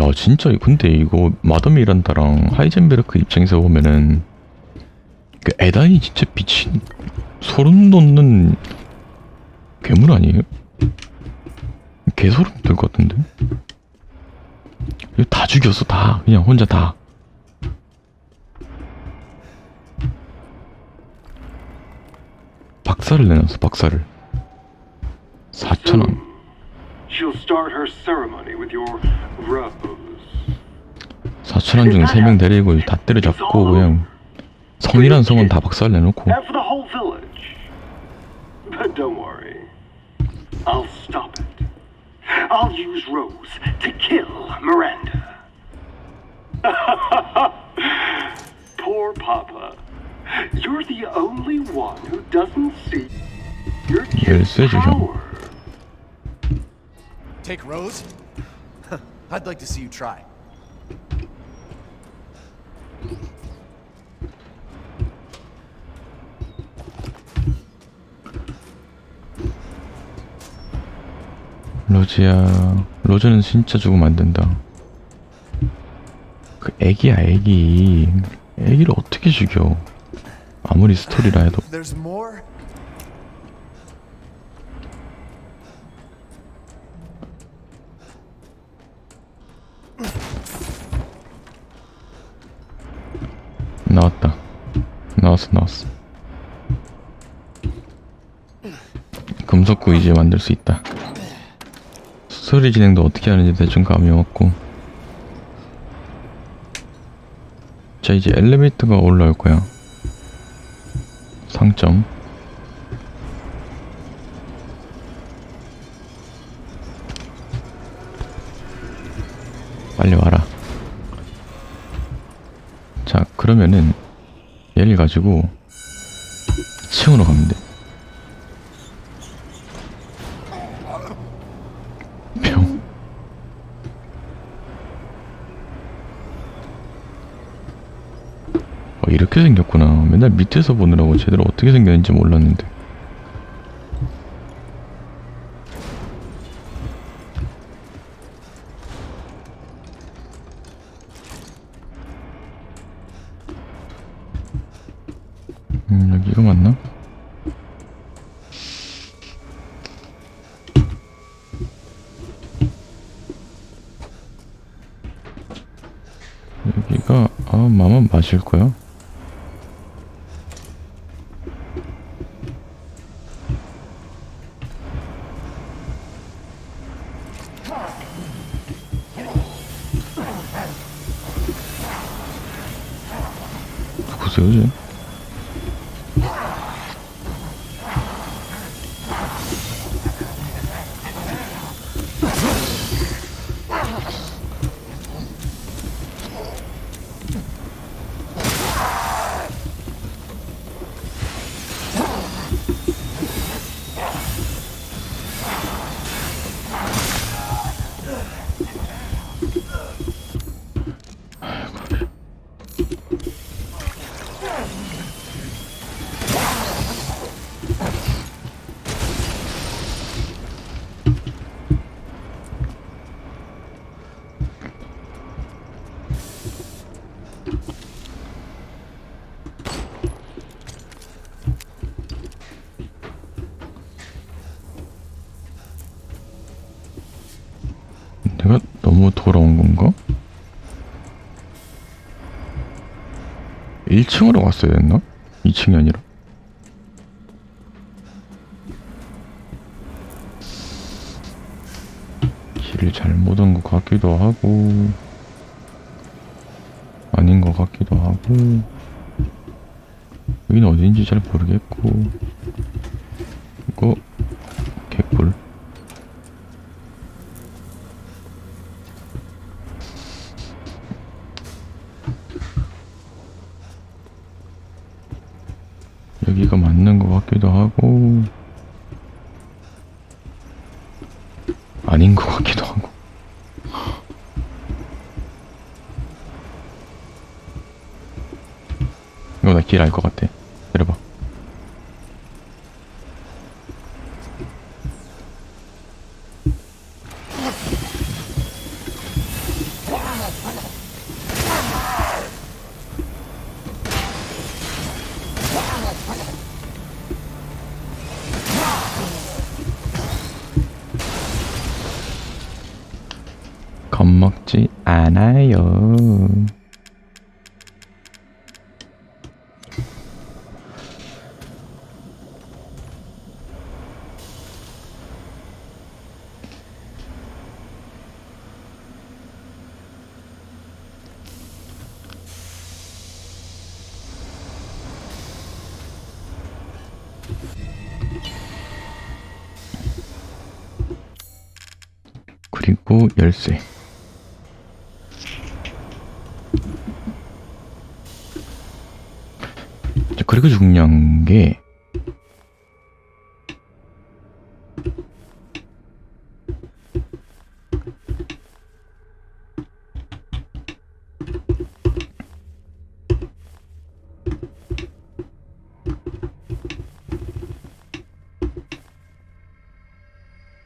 야 진짜 근데 이거 마더미란다랑 하이젠베르크 입장에서 보면은 그 에단이 진짜 미친 소름 돋는 괴물 아니에요? 개소름 돋을 것 같은데? 다 죽였어 다 그냥 혼자 다 박살을 내놨어 박살을 4천원 She'll start her ceremony with your rose. 4천원 중에 3명 데리고 다 때려잡고 그냥 성이란 성은 다 박살 내놓고 And for the whole village. But don't worry. I'll stop it. I'll use Rose to kill Miranda. Poor Papa. You're the only one who doesn't see your kid's 열쇠 주형. power. Take Rose? I'd like to see you try. 로즈야 로즈는 진짜 죽으면 안 된다 그 애기야 애기 애기를 어떻게 죽여 아무리 스토리라 해도 수 있다. 스토리 진행도 어떻게 하는지 대충 감이 왔고. 자 이제 엘리베이터가 올라올 거야. 상점. 빨리 와라. 자 그러면은 얘를 가지고 2층으로 가면 돼 이렇게 생겼구나. 맨날 밑에서 보느라고 제대로 어떻게 생겼는지 몰랐는데. 음, 여기 이거 맞나? 여기가 아 마만 마실 거야. 1층으로 갔어야 했나? 2층이 아니라 길을 잘못 온 것 같기도 하고 아닌 것 같기도 하고 여기는 어딘지 잘 모르겠고 이거 개꿀 여기가 맞는 것 같기도 하고. 아닌 것 같기도 하고. 이거 나 길 알 것 같아 그리고 열쇠. 자, 그리고 중요한 게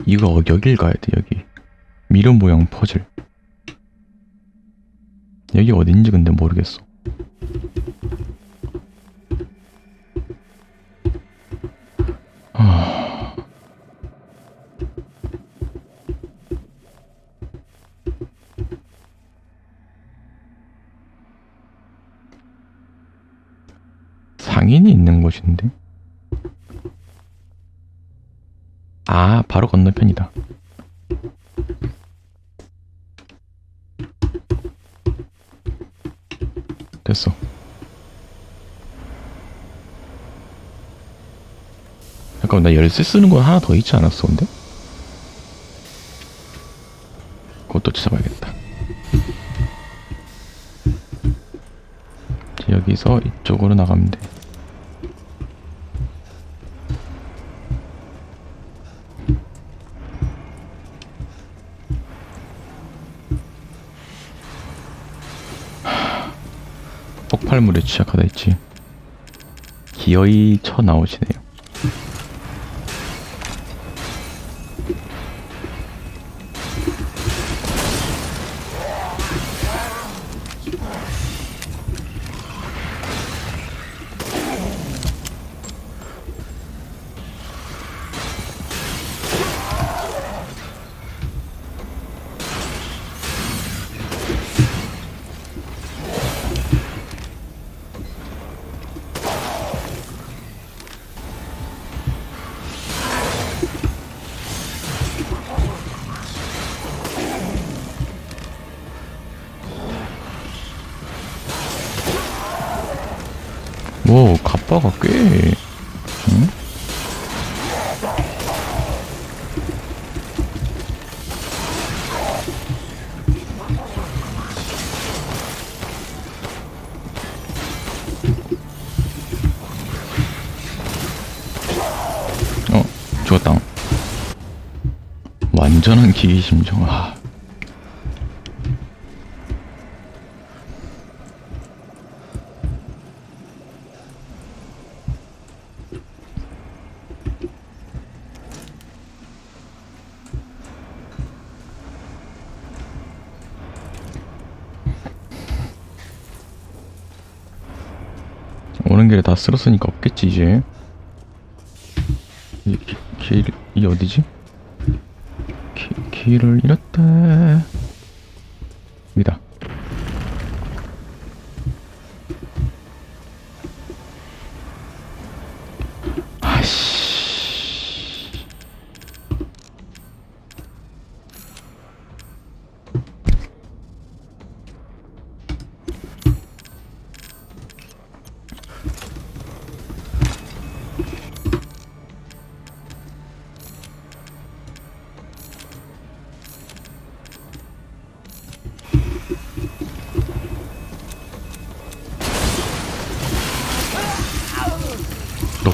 이거 어- 여길 가야 돼 여기 미름 모양 퍼즐. 여기 어딘지 근데 모르겠어. 아... 상인이 있는 곳인데? 아 바로 건너편이다 됐어. 잠깐만, 나 열쇠 쓰는 거 하나 더 있지 않았어, 근데? 그것도 찾아봐야겠다. 여기서 이쪽으로 나가면 돼. 폭발물에 취약하다 했지. 기어이 쳐 나오시네요. 꽤, 응? 어, 죽었다. 완전한 기계심정. 아. 쓸었으니까 없겠지 이제 길, 이 어디지? 기, 길을 잃었다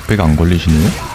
600 안 걸리시네요?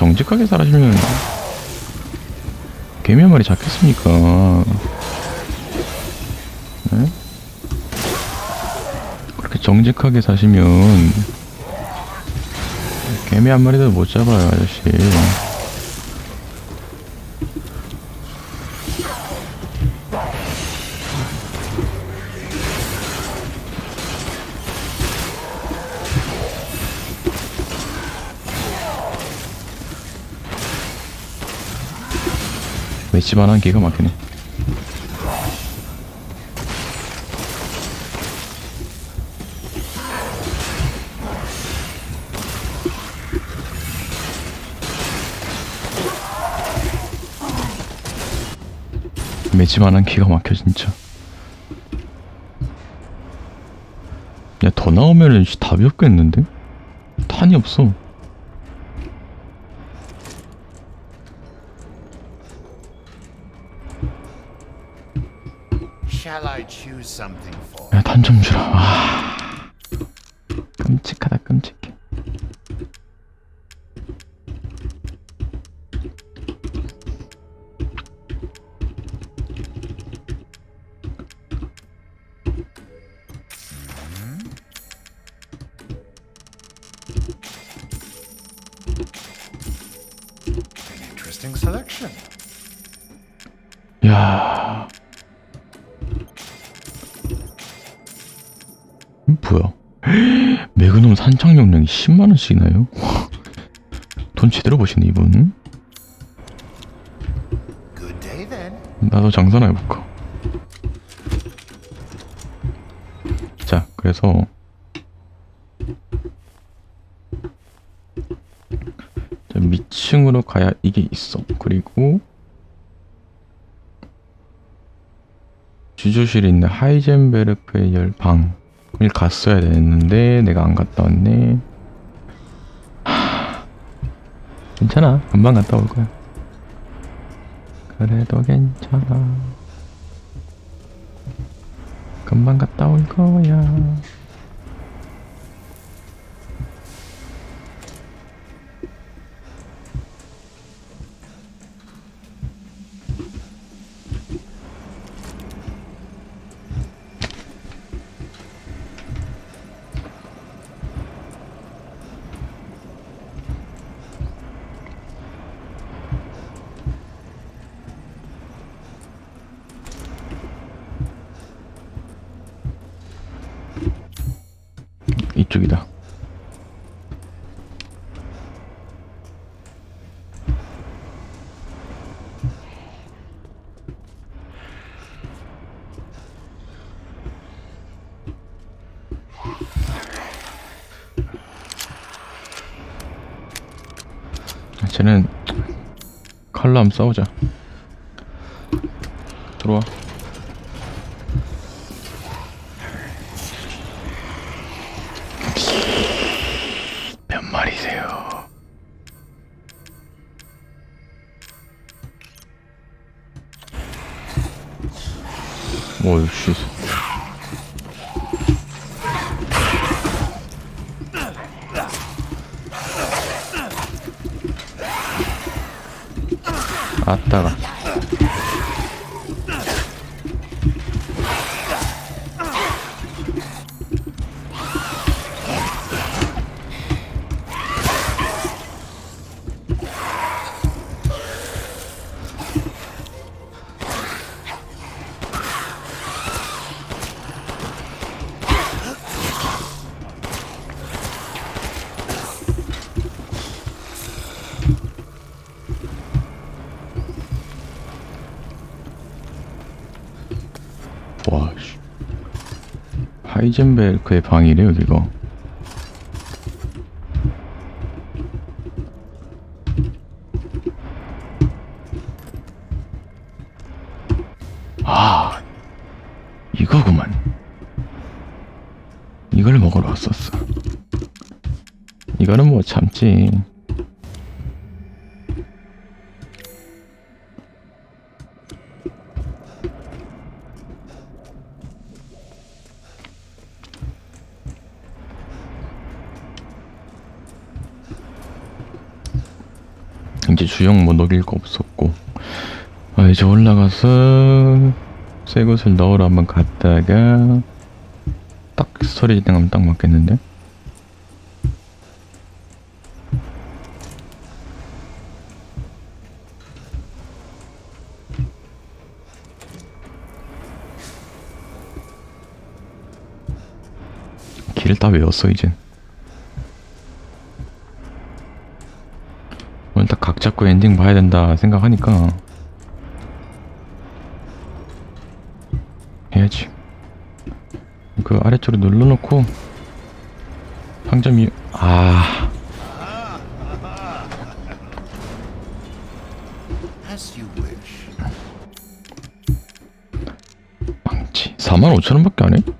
정직하게 살아시면 개미 한 마리 잡겠습니까? 응? 그렇게 정직하게 사시면 개미 한 마리도 못 잡아요 아저씨 집만한 기가 막히네. 맺지만한 기가 막혀 진짜. 야 더 나오면은 씨, 답이 없겠는데? 탄이 없어 좀 주라 아 끔찍하다 끔찍 10만 원씩이나요? 돈 제대로 버시네 이분. 나도 장사나 해볼까? 자 그래서 자, 밑층으로 가야 이게 있어. 그리고 주조실에 있는 하이젠베르크의 열방 을 갔어야 되는데 내가 안 갔다 왔네 하... 괜찮아 금방 갔다 올 거야 그래도 괜찮아. 금방 갔다 올 거야. 칼로 한번 싸우자. 하이젠베르크의 방이래, 여기가. 아, 이거구만. 이걸 먹으러 왔었어. 이거는 뭐 참지. 이제 주영 뭐 녹일 거 없었고 아 이제 올라가서 새 것을 넣으러 한번 갔다가 딱 소리 진행하면 딱 맞겠는데? 길을 다 외웠어 이젠 각 잡고 엔딩 봐야 된다 생각하니까 해야지 그 아래쪽으로 눌러놓고 상점이 아 As you wish. 망치 45,000원밖에 안 해?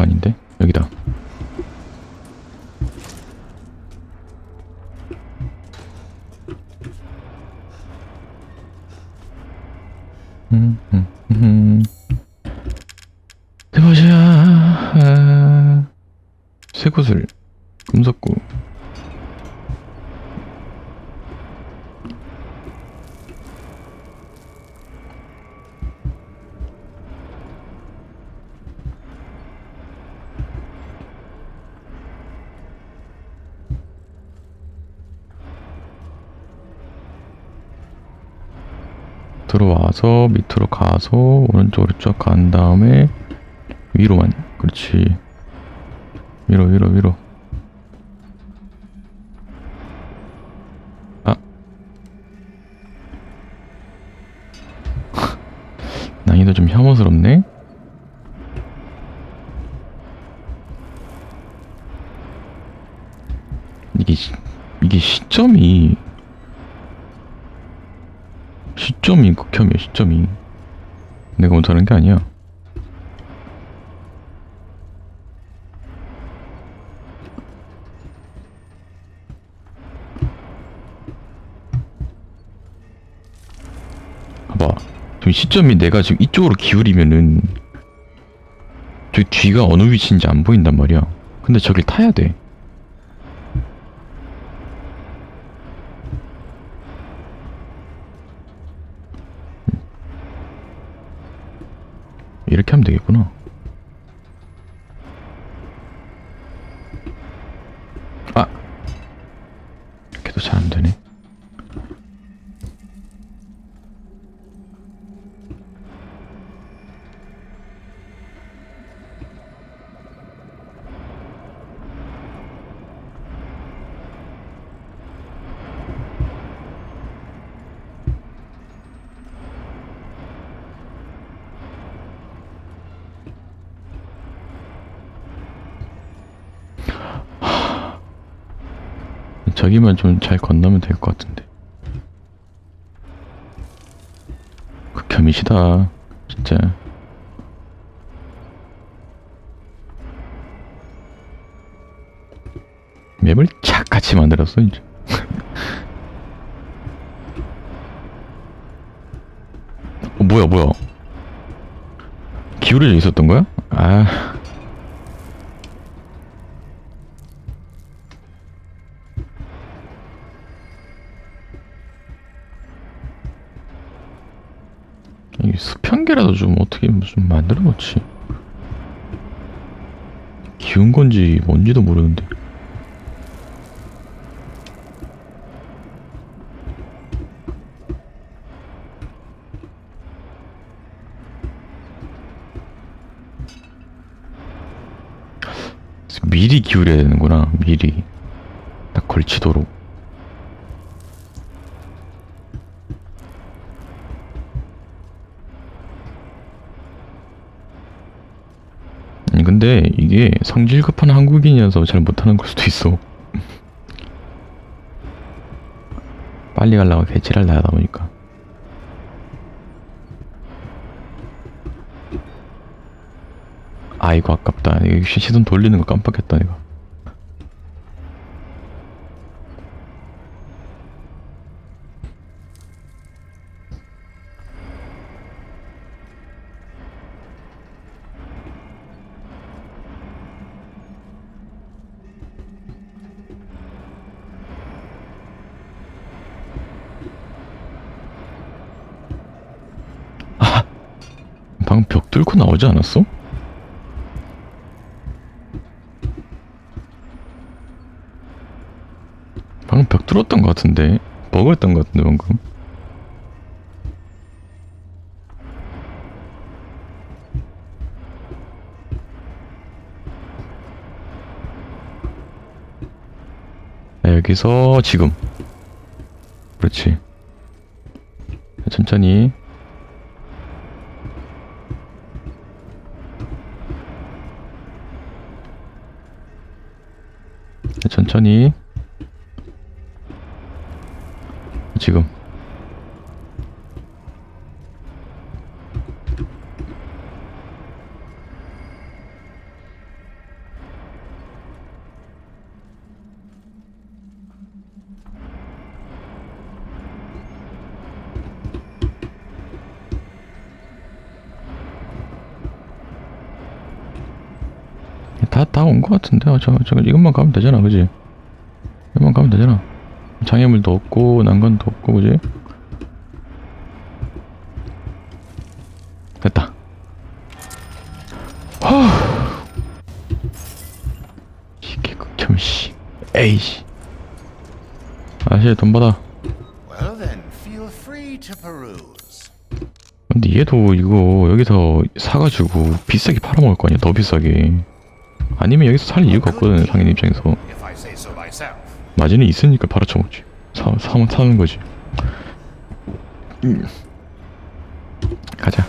아닌데? 여기다 밑으로 가서 오른쪽으로 쭉간 다음에 위로만. 그렇지. 위로 위로 위로. 아. 난이도 좀 혐오스럽네. 이게 시- 이게 시점이 시점이 극혐이야 시점이. 내가 못하는 게 아니야. 봐봐. 지금 시점이 내가 지금 이쪽으로 기울이면은 저 뒤가 어느 위치인지 안 보인단 말이야. 근데 저길 타야 돼 이렇게 하면 되겠구나. 아! 이렇게도 잘 안 되네. 저기만 좀 잘 건너면 될 것 같은데. 극혐이시다. 진짜. 맵을 착 같이 만들었어, 이제. 어, 뭐야, 뭐야. 기울여져 있었던 거야? 아. 수평계라도 좀 어떻게 좀 만들어 놓지. 기운 건지 뭔지도 모르는데. 미리 기울여야 되는구나. 미리. 딱 걸치도록. 근데 이게 성질 급한 한국인이어서 잘 못하는 걸 수도 있어. 빨리 가려고 개질을 하다 보니까. 아이고 아깝다. 이거 시- 시선 돌리는 거 깜빡했다 이거. 방금 벽 뚫고 나오지 않았어? 방금 벽 뚫었던 것 같은데. 버그였던 것 같은데 방금. 자, 여기서 지금. 그렇지. 천천히 천천히. 지금. 다 다 온 것 같은데 어, 저, 저 이것만 가면 되잖아 그지 가면 되잖아. 장애물도 없고 난간도 없고 그지? 됐다. 하! 시계 극혐 씨. 에이씨. 아씨 돈 받아. 근데 얘도 이거 여기서 사가지고 비싸게 팔아먹을 거 아니야 더 비싸게. 아니면 여기서 살 이유가 없거든 상인 입장에서 마진이 있으니까 팔아쳐먹지 사, 사, 사는 거지 음. 가자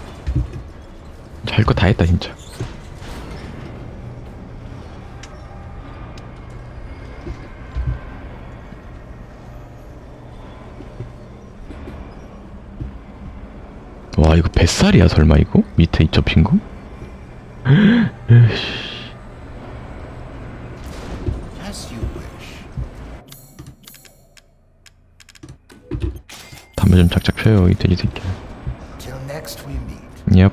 잘 거 다 했다 진짜 와 이거 뱃살이야 설마 이거? 밑에 이 접힌 거? As you wish. 담배 좀 착착 펴요 이 돼지 meet. 얍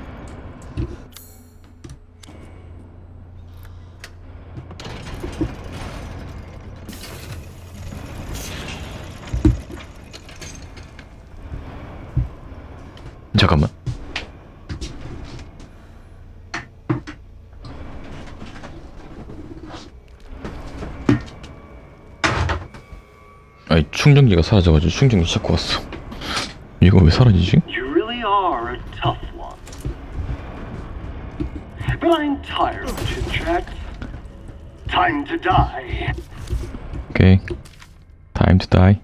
잠깐만. 아니 충전기가 사라져가지고 충전기 찾고 왔어 이거 왜 사라지지? You really are a tough one. But I'm tired of chit chat. Time to die. 오케이. Time to die.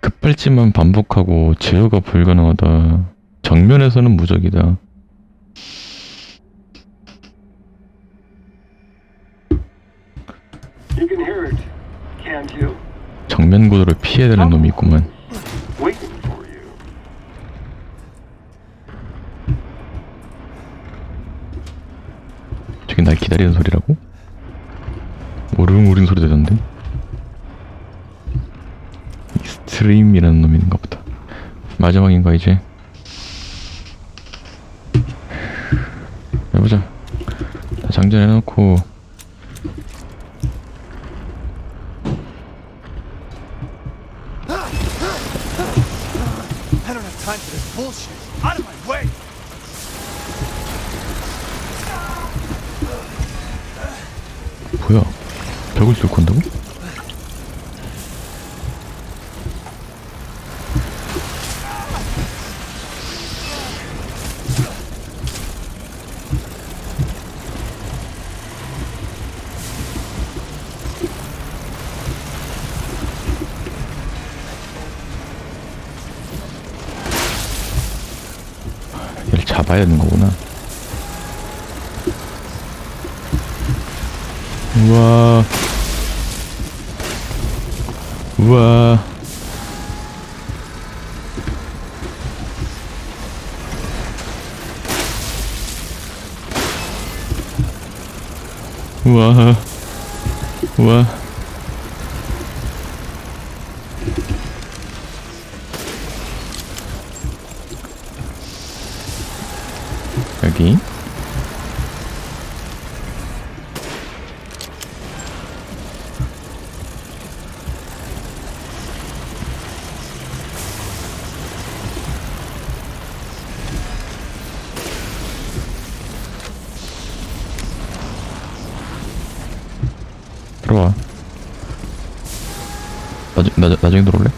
급발진만 반복하고 제어가 불가능하다. 정면에서는 무적이다. You can hear it, can't you? 정면 구도를 피해야 되는 놈이 있구만. 저기 날 기다리는 소리라고? 우릉우릉 소리 되던데? 익스트림이라는 놈이 있는가 보다. 마지막인가 이제? 해보자. 다 장전해놓고 뚫고 온다고? 잡아야 하는 거구나. 우와. 우와. 나, 나중에 들어올래?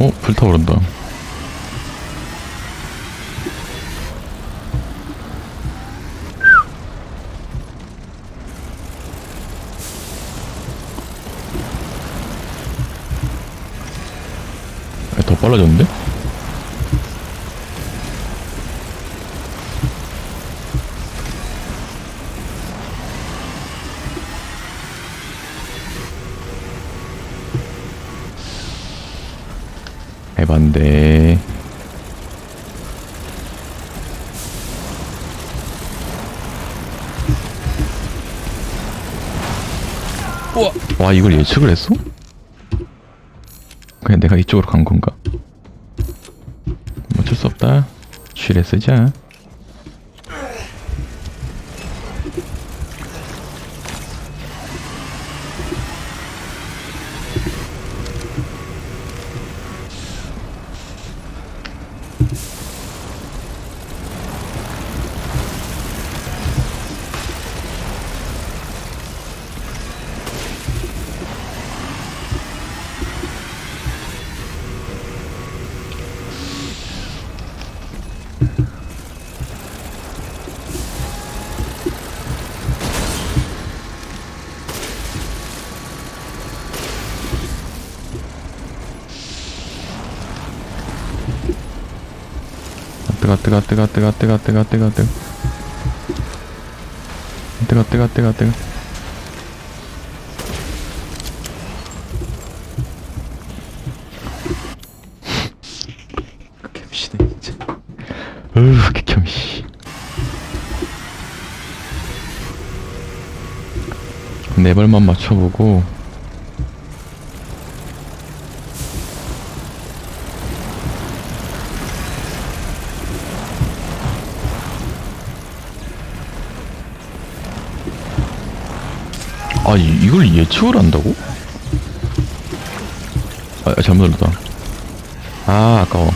어? 불타오른다. 우와 와 이걸 예측을 했어? 그냥 내가 이쪽으로 간 건가? 뭐 어쩔 수 없다 쉴에 쓰자 뜨가 뜨가 뜨가 뜨가 뜨가 뜨가 뜨가 뜨가. 뜨가 뜨가 뜨가 뜨가. 개미시네 진짜. 으 씨. 네 발만 맞춰보고 아 이, 이걸 예측을 한다고? 아 아, 잘못 눌렀다 아 아까워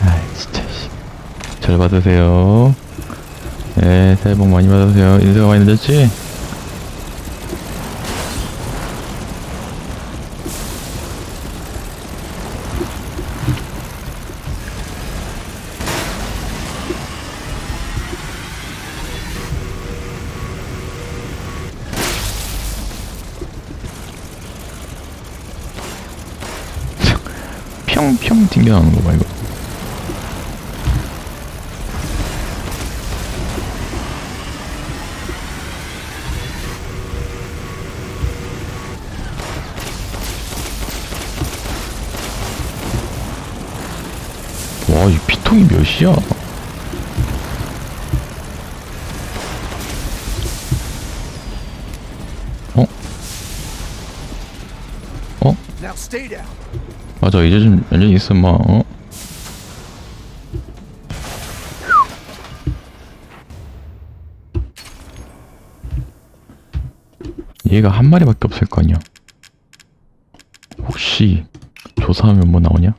아 진짜 씨. 잘 받으세요. 네 새해 복 많이 받으세요. 인쇄가 많이 늦었지? 평평 튕겨나오는 거 봐 이거 몇이야? 어? 어? 맞아, 이제 좀 연연히 있어, 마, 어? 얘가 한 마리밖에 없을 거 아니야. 혹시 조사하면 뭐 나오냐?